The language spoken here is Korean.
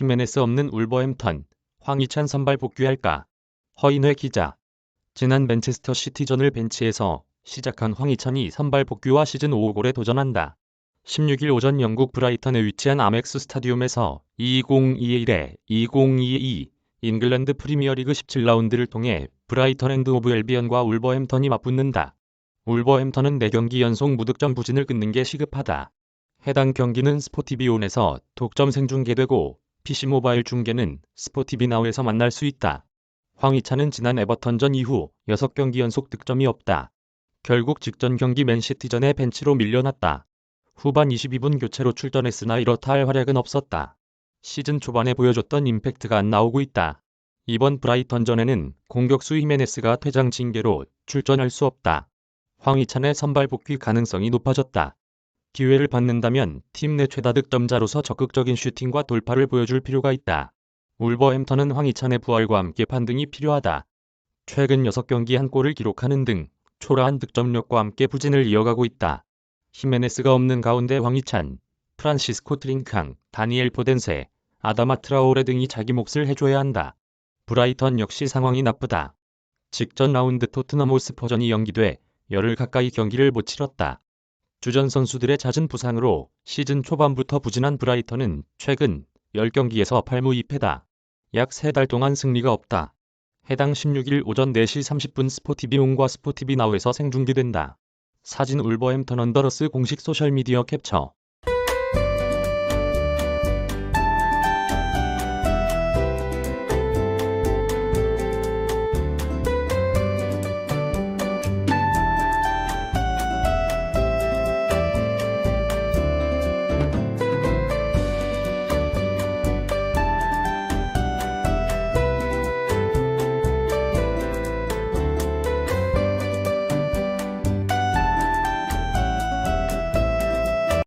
히메네스 없는 울버햄턴, 황희찬 선발 복귀할까? 허인회 기자. 지난 맨체스터 시티전을 벤치에서 시작한 황희찬이 선발 복귀와 시즌 5골에 도전한다. 16일 오전 영국 브라이턴에 위치한 아멕스 스타디움에서 2021에 2022 잉글랜드 프리미어리그 17라운드를 통해 브라이턴 앤드 오브 엘비언과 울버햄턴이 맞붙는다. 울버햄턴은 4경기 연속 무득점 부진을 끊는 게 시급하다. 해당 경기는 스포티비온에서 독점 생중계되고 PC 모바일 중계는 스포티비나우에서 만날 수 있다. 황희찬은 지난 에버턴전 이후 6경기 연속 득점이 없다. 결국 직전 경기 맨시티전에 벤치로 밀려났다. 후반 22분 교체로 출전했으나 이렇다 할 활약은 없었다. 시즌 초반에 보여줬던 임팩트가 안 나오고 있다. 이번 브라이턴전에는 공격수 히메네스가 퇴장 징계로 출전할 수 없다. 황희찬의 선발 복귀 가능성이 높아졌다. 기회를 받는다면 팀 내 최다 득점자로서 적극적인 슈팅과 돌파를 보여줄 필요가 있다. 울버햄턴은 황희찬의 부활과 함께 반등이 필요하다. 최근 6경기 한 골을 기록하는 등 초라한 득점력과 함께 부진을 이어가고 있다. 히메네스가 없는 가운데 황희찬, 프란시스코 트링캉, 다니엘 포덴세, 아다마 트라오레 등이 자기 몫을 해줘야 한다. 브라이턴 역시 상황이 나쁘다. 직전 라운드 토트넘 호스퍼전이 연기돼 열흘 가까이 경기를 못 치렀다. 주전 선수들의 잦은 부상으로 시즌 초반부터 부진한 브라이턴은 최근 10경기에서 8무 2패다. 약 3달 동안 승리가 없다. 해당 16일 오전 4시 30분 스포티비 온과 스포티비 나우에서 생중계된다. 사진 울버햄턴 언더러스 공식 소셜미디어 캡처